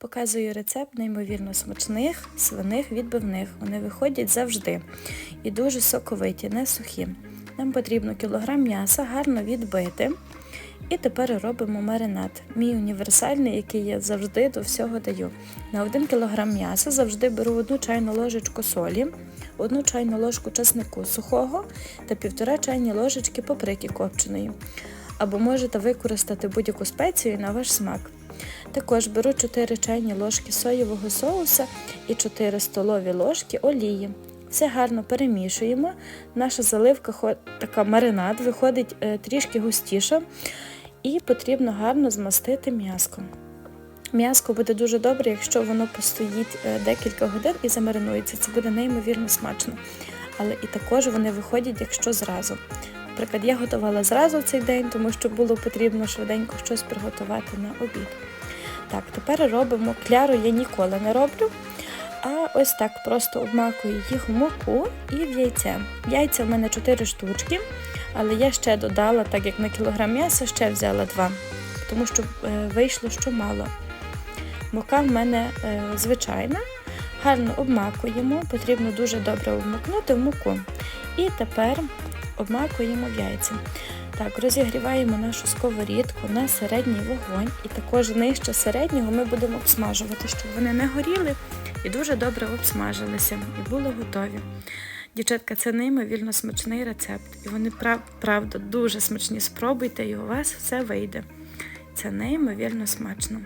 Показую рецепт неймовірно смачних свиних відбивних. Вони виходять завжди і дуже соковиті, не сухі. Нам потрібно кілограм м'яса гарно відбити. І тепер робимо маринад. Мій універсальний, який я завжди до всього даю. На 1 кг м'яса завжди беру одну чайну ложечку солі, одну чайну ложку чеснику сухого та півтора чайні ложечки паприки копченої. Або можете використати будь-яку спецію на ваш смак. Також беру 4 чайні ложки соєвого соуса і 4 столові ложки олії. Все гарно перемішуємо. Наша заливка, така маринад, виходить е, трішки густіша, і потрібно гарно змастити м'яском. М'яско буде дуже добре, якщо воно постоїть е, декілька годин і замаринується. Це буде неймовірно смачно. Але і також вони виходять, якщо зразу. Наприклад, я готувала зразу в цей день, тому що було потрібно швиденько щось приготувати на обід. Так, тепер робимо кляру, я ніколи не роблю. А ось так просто обмакую їх в муку і в яйце. Яйця в мене 4 штучки, але я ще додала, так як на кілограм м'яса, ще взяла 2, тому що е, вийшло, що мало. Мука в мене е, звичайна, гарно обмакуємо, потрібно дуже добре обмакнути в муку. І тепер обмакуємо в яйця. Так, розігріваємо нашу сковорідку на середній вогонь, і також нижче середнього ми будемо обсмажувати, щоб вони не горіли і дуже добре обсмажилися і були готові. Дівчатка, це неймовірно смачний рецепт, і вони прав- правда дуже смачні. Спробуйте, і у вас все вийде. Це неймовірно смачно.